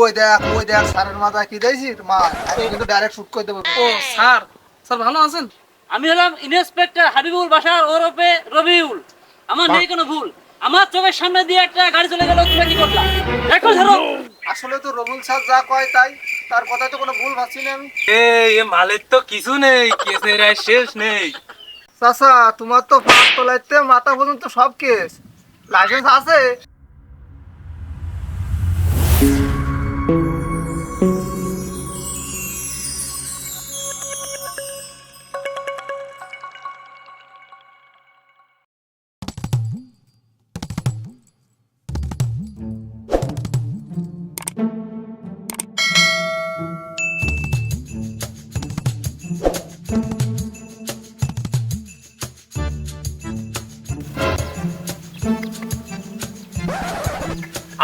ওই দেখ ওই দেখ মাথায় কি দিয়েছিস মা আমি কিন্তু ডাইরেক্ট শুট করে দেবো। ও স্যার স্যার ভালো আছেন? আমি হলাম ইন্সপেক্টর হাবিবুল বাসার ওরফে রবিউল। আমার নেই কোনো ভুল। আমার চোখের সামনে দিয়ে একটা গাড়ি চলে গেল তুমি কি করলা? দেখো ধরো। আসলে তো রবুল স্যার যা কয় তাই তার কথায় তো কোনো ভুল ভাবছি না আমি। এ মালের তো কিছু নেই কেসের আর শেষ নেই। চাচা তোমার তো পাঁচ তোলাইতে মাথা পর্যন্ত সব কেস। লাইসেন্স আছে?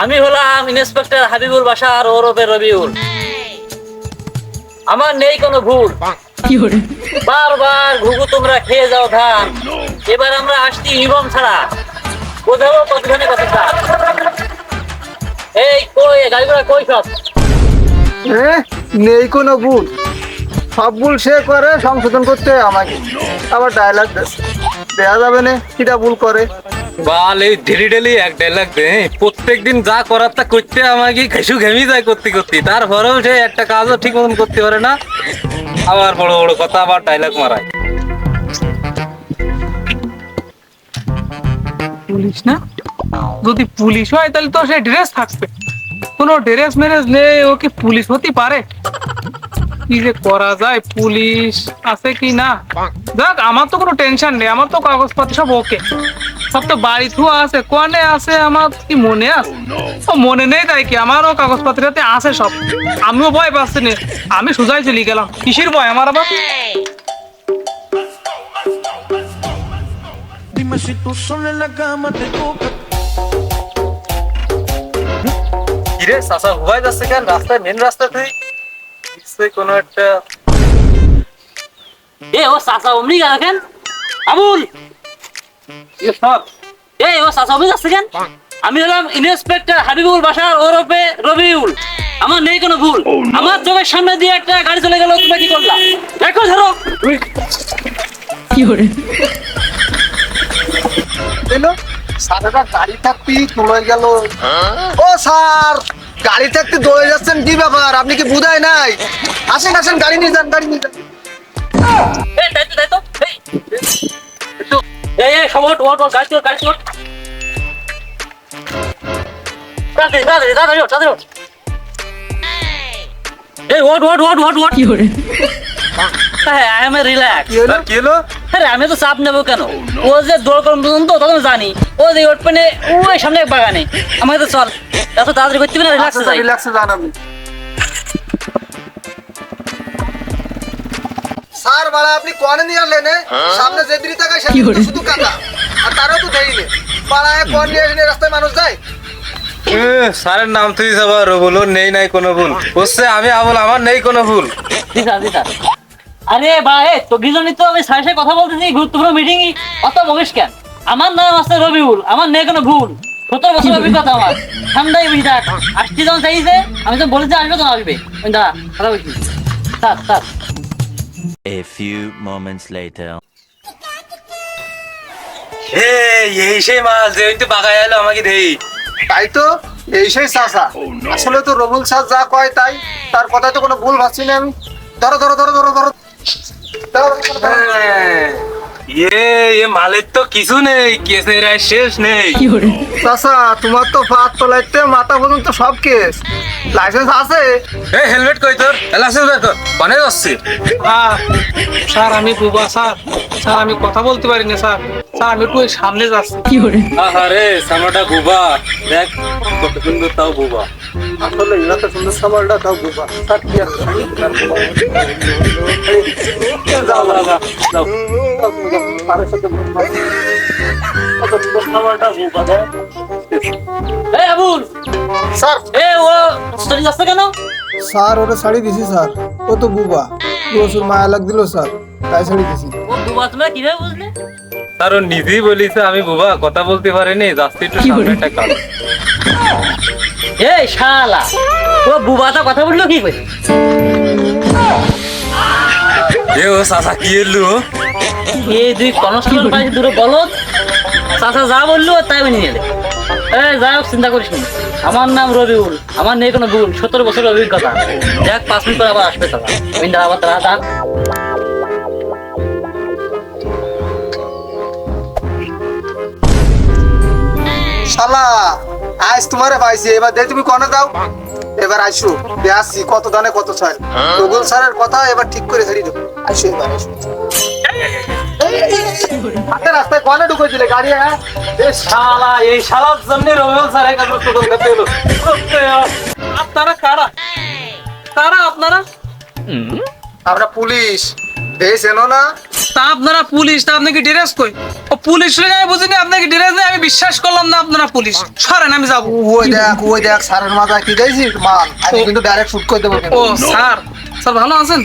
আমি হলাম ইন্সপেক্টর হাবিবুল বাসার ওরফে রবিউল। আমার নেই কোনো ভুল। বারবার ঘুঘু তোমরা খেয়ে যাও ধান। এবার আমরা আসছি ইউনিফর্ম ছাড়া। কোথাও কতখানে কথা এই কই গাড়িগুলো কই সব? এ, নেই কোনো ভুল। সব ভুল সে করে সংশোধন করতে আমাকে। আবার ডায়লগ দেওয়া যাবে না কিটা ভুল করে। বাল এই ডেলি ডেলি এক দে প্রত্যেক দিন যা করার তা করতে আমাকে ঘেসু ঘেমি যায় করতে করতে। তারপরেও সে একটা কাজও ঠিক মতন করতে পারে না। আবার বড় বড় কথা, আবার মারায়। পুলিশ না? যদি পুলিশ হয়, তাহলে তো সে ড্রেস থাকবে। কোনো ড্রেস মেরেস নেই, ও কি পুলিশ হতে পারে? কি যে করা যায়, পুলিশ আছে কি না? দেখ আমার তো কোনো টেনশন নেই, আমার তো কাগজপত্র সব ওকে সব তো বাড়ি থুয়া আছে কোয়ানে আছে আমার কি মনে আছে ও মনে নেই তাই কি আমারও কাগজপত্রতে আছে সব আমিও ভয় পাচ্ছি না আমি সোজাই চলে গেলাম কিসের ভয় আমার আবার Dime si tú solo en la cama te toca. কিরে চাচা হুবাই যাচ্ছে কেন রাস্তায় মেন রাস্তাতেই নিশ্চয়ই কোনো একটা এ ও চাচা অমনি গেল কেন আবুল ইয়ে সব এই ও চাচা কেন? আমি হলাম ইন্সপেক্টর হাবিবুল বাসার ওরফে রবিউল। আমার নেই কোনো ভুল। আমার চোখের সামনে দিয়ে একটা গাড়ি চলে গেল তুমি কি করলা? দেখো ধরো। সারাটা গাড়ি থাকতে তোলাই গেল। ও স্যার গাড়ি থাকতে দৌড়ে যাচ্ছেন কি ব্যাপার? আপনি কি বুঝায় নাই? আসেন আসেন গাড়ি নিয়ে যান গাড়ি নিয়ে যান। এই এই সব ওঠ ওঠ ওঠ, গাড়ি চল গাড়ি চল তাড়াতাড়ি তাড়াতাড়ি তাড়াতাড়ি ওঠ, তাড়াতাড়ি ওঠ। এই ওঠ ওঠ ওঠ ওঠ ওঠ। হ্যাঁ আই এম রিল্যাক্স কি হলো? আরে আমি তো চাপ নেব কেন? ও যে দৌড় করুন পর্যন্ত তখন জানি। ও যে ওট পেনে ওই সামনে এক বাগানে। আমাকে তো চল এত তাড়াতাড়ি করতে হবে না যাই। রিল্যাক্সে যান আপনি। স্যার বাড়া আপনি কোয়ানে নিয়ে আসলেন সামনে যে শুধু কাদা আর তারও তো নিয়ে আসলে রাস্তায় মানুষ যায়? এ, স্যারের নাম তুই বলো নেই নাই কোনো ভুল। বলছে আমি আবল আমার নেই কোনো ভুল। আরে ভাই তো গিজনি তো আমি সাথে কথা বলতেছি গুরুত্বপূর্ণ মিটিং অত মগেশ কেন? আমার নাম আছে রবিউল আমার নেই কোনো ভুল। সতেরো বছর অভিজ্ঞতা আমার। ঠান্ডাই বুঝি থাক। আসতে যখন চাইছে আমি তো বলেছি আসবে তখন আসবে। দাঁড়া কথা বলছি। থাক থাক A few moments later. এই এই সেই মাল যে তো বাগায় এলো আমাকে দেই। তাই তো? এই সেই চাষা আসলে তো রবুল স্যার যা কয় তাই তার কথায় তো কোনো ভুল ভাবছি না আমি। ধরো ধরো ধরো ধরো ধরো। ধরো, ধরো, ধরো। ইয়ে এ মালের তো কিছু নেই কেসের আর শেষ নেই চাষা তোমার তো পাঁচ তোলাইতে মাথা পর্যন্ত সব কেস লাইসেন্স আছে এই হেলমেট কই তোর লাইসেন্স বের কর পানে যাচ্ছি স্যার আমি বুবা স্যার স্যার আমি কথা বলতে পারি না স্যার স্যার আমি একটু ওই সামনে যাচ্ছি আরে সামনাটা বুবা দেখ কত সুন্দর তাও বুবা আসলে এরা তো সুন্দর সামালটা তাও বুঝবা স্যার কি আছে এই আবুল। স্যার। এ ও স্টোরি যাচ্ছে কেন? স্যার ওটা শাড়ি দিছি স্যার। ও তো বুবা। প্রচুর মায়া লাগ দিল স্যার। তাই শাড়ি দিছি। ও দুবা তোমরা কীভাবে বুঝলে? তার ও নিজেই বলিছে আমি বুবা কথা বলতে পারিনি যাচ্ছি একটু সামনে একটা কাজ এই শালা ও বুবাটা কথা বলল কি করে? এ ও চাচা কি এলু এই দুই কনস্টেবল পাইছে দুটো বলত চাচা যা বলল তাই মেনে নিলে। এ যাই হোক চিন্তা করিস না। আমার নাম রবিউল আমার নেই কোনো ভুল সতেরো বছরের অভিজ্ঞতা। দেখ পাঁচ মিনিট পর আবার আসবে তারা মিন্ডা আবার তারা শালা আজ তোমারে পাইছি। এবার দেখ তুমি কনে দাও? এবার আইসো। আসছি। কত দানে কত ছয় গুগল স্যারের কথা এবার ঠিক করে ছেড়ে দেবো। আইসো এবার আইসো হাতে রাস্তায় কনে ঢুকে দিলে গাড়ি হ্যাঁ? শালা এই শালার জন্য রবিউল স্যার আপনারা কারা? আপনারা? আমরা পুলিশ। এই চেনো না। তা আপনারা পুলিশ তা আপনাকে ড্রেস কই? ও পুলিশ আমি বুঝিনি আপনাকে ড্রেস দেয় আমি বিশ্বাস করলাম না আপনারা পুলিশ। সরেন আমি যাব। ওই দেখ ওই দেখ স্যারের মাথায় কি দিয়েছিস মাল। আমি কিন্তু ডাইরেক্ট শুট করে দেবো। ও স্যার। স্যার ভালো আছেন?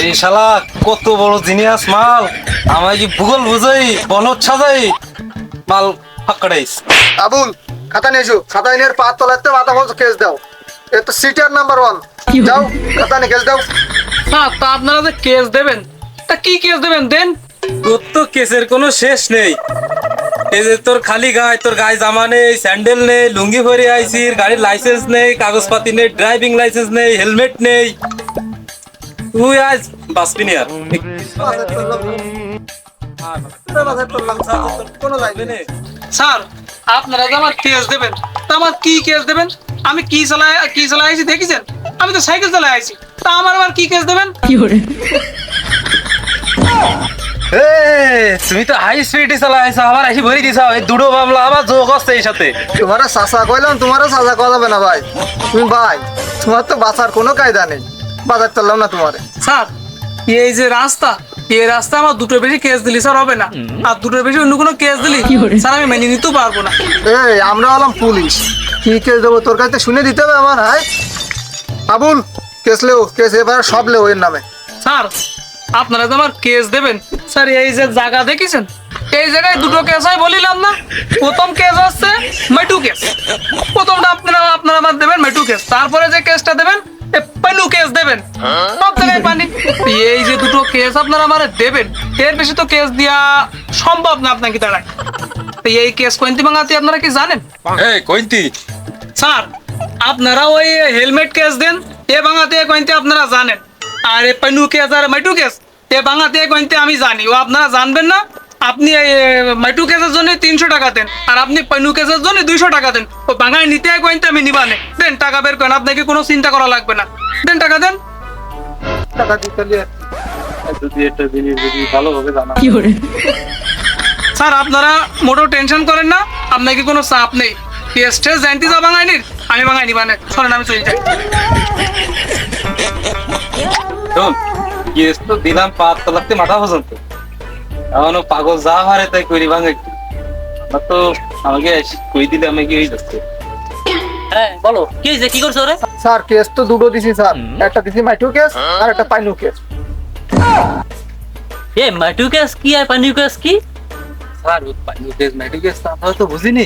এই শালা কত বড় জিনিয়াস মাল। আমায় কি ভূগোল বুঝাই বলত সাজাই? মাল ফাঁকড়াইস আবুল খাতা নিয়ে এসো। খাতা নিয়ে পা তলাতে মাথা বলছো কেস দাও। এ তো সিটার নাম্বার ওয়ান যাও খাতা নিয়ে কেস দাও। স্যার তা আপনারা যে কেস দেবেন তা কি কেস দেবেন? দেন। তোর তো কেসের কোনো শেষ নেই। এই যে তোর খালি গায়ে তোর গায়ে জামা নেই স্যান্ডেল নেই লুঙ্গি ভরে আইসির গাড়ির লাইসেন্স নেই কাগজপাতি নেই ড্রাইভিং লাইসেন্স নেই হেলমেট নেই। তুই আজ বাঁচবি নি আর। কোনো লাইনে স্যার আপনারা যে আমার কেস দেবেন তা আমার কি কেস দেবেন? আমি কি চালাই কি আইছি দেখেছেন? আমি তো সাইকেল চালাই আইছি। তা আমার আবার কি কেস দেবেন? কি এ, তুমি তো হাই স্পিডে চালাইছো আবার আসি ভরি দিছাও এই দুটো মামলা আবার যোগ আসছে এই সাথে। তোমারও চাচা কইলাম তোমারও চাচা কওয়া যাবে না ভাই। তুমি ভাই তোমার তো বাঁচার কোনো কায়দা নেই। বাজার চললাম না তোমারে। স্যার এই যে রাস্তা এই রাস্তা আমার দুটো বেশি কেস দিলি স্যার হবে না। আর দুটো বেশি অন্য কোনো কেস দিলি স্যার আমি মেনে নিতেও পারব না। এই আমরা হলাম পুলিশ। কি কেস দেবো তোর কাছে শুনে দিতে হবে আমার হ্যাঁ? আবুল কেস লেও কেস এবার সব লেও এর নামে। স্যার আপনারা তো আমার কেস দেবেন স্যার এই যে জায়গা দেখেছেন? এই জায়গায় দুটো কেস হয় বলিলাম না। প্রথম কেস হচ্ছে মেটু কেস প্রথমটা আপনারা আপনারা আমার দেবেন মেটু কেস তারপরে সব জায়গায় পানি। এই যে দুটো কেস আপনারা আমার দেবেন এর বেশি তো কেস দেওয়া সম্ভব না আপনাকে দাঁড়ায় তো এই কেস ভাঙাতে আপনারা কি জানেন? এই কইতি স্যার আপনারা ওই হেলমেট কেস দেন এ ভাঙাতে কইতে আপনারা জানেন। আর এ পেনু কেস আর মাইটু কেস এ ভাঙাতে কইতে আমি জানি। ও আপনারা জানবেন না আপনি মাইটু কেসের জন্য তিনশো টাকা দেন আর আপনি পেনু কেসের জন্য দুইশো টাকা দেন। ও ভাঙায় নিতে কইতে আমি নিবানে। দেন টাকা বের করেন আপনাকে কোনো চিন্তা করা লাগবে না। দেন টাকা দেন। টাকা দিতে যদি একটা জিনিস যদি ভালোভাবে জানা স্যার আপনারা মোটেও টেনশন করেন না। আপনাকে কোনো চাপ নেই? জানতে যা আমি নিবানে সরেন আমি চলে যাই। শোন কেস তো দিলাম পাঁচ তলাতে মাথা পর্যন্ত। এখনও পাগল যা হারে তাই করি ভাঙে আমরা তো আমাকে কই দিলে আমাকে হয়ে যাচ্ছে। হ্যাঁ বলো। কি হয়েছে? কি করছ রে স্যার কেস তো দুটো দিছি স্যার। একটা দিছি মাইটু কেস আর একটা পাইনু কেস এ মাটু কেস কি আর পানি কেস কি? স্যার ও কেস মেডি কেস আমরা তো বুঝিনি।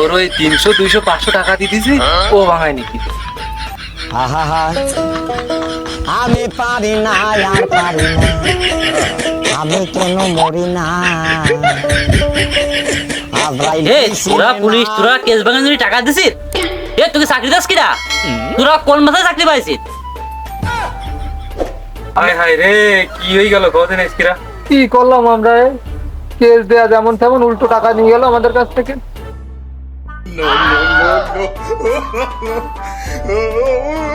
ওর? ওই তিনশো দুইশো পাঁচশো টাকা দিয়ে দিছি ও ভাঙায়নি কি? আমি পারি না আর পারি না। আমি কেন মরি না। তোরা পুলিশ তোরা কেস ভাঙার টাকা দিছিস? এ তুই চাকরি দাস কিরা তোরা কোন মাথায় চাকরি পাইছিস? হায় হায় রে কি হয়ে গেল? কদিন এসকিরা কি করলাম আমরা কেস দেয়া যেমন তেমন উল্টো টাকা নিয়ে গেল আমাদের কাছ থেকে। No, no, no.